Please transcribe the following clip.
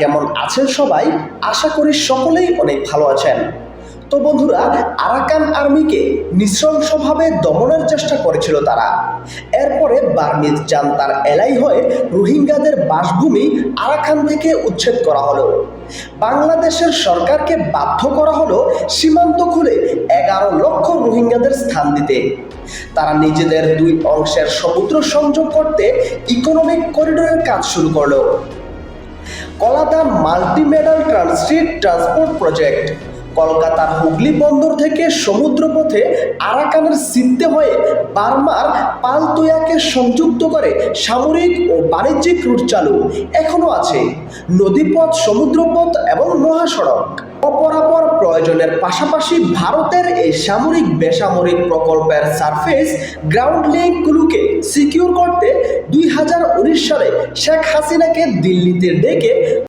কেমন আছেন সবাই? আশা করি সকলেই অনেক ভালো আছেন। তো বন্ধুরা, আরাকান আর্মিকে নৃশংসভাবে দমনের চেষ্টা করেছিল তারা। এরপরে বার্মিজ যান তার এলাই হয়ে রোহিঙ্গাদের বাসভূমি আরাকান থেকে উচ্ছেদ করা হলো। বাংলাদেশের সরকারকে বাধ্য করা হলো সীমান্ত খুলে এগারো লক্ষ রোহিঙ্গাদের স্থান দিতে। তারা নিজেদের দুই অংশের সমুদ্র সংযোগ করতে ইকোনমিক করিডোরের কাজ শুরু করল। Kaladan multimodal transit transport project. কলকাতার হুগলি বন্দর থেকে সমুদ্রপথে আরাকানের সিদ্ধে হয়ে বার্মার পালতোয়াকে সংযুক্ত করে সামরিক ও বাণিজ্যিক রুট চালু। এখনও আছে নদীপথ, সমুদ্রপথ এবং মহাসড়ক। অপরাপর প্রয়োজনের পাশাপাশি ভারতের এই সামরিক বেসামরিক প্রকল্পের সারফেস গ্রাউন্ড লিঙ্কগুলোকে সিকিউর করতে সালে শেখ হাসিনাকে দিল্লিতে ডেকে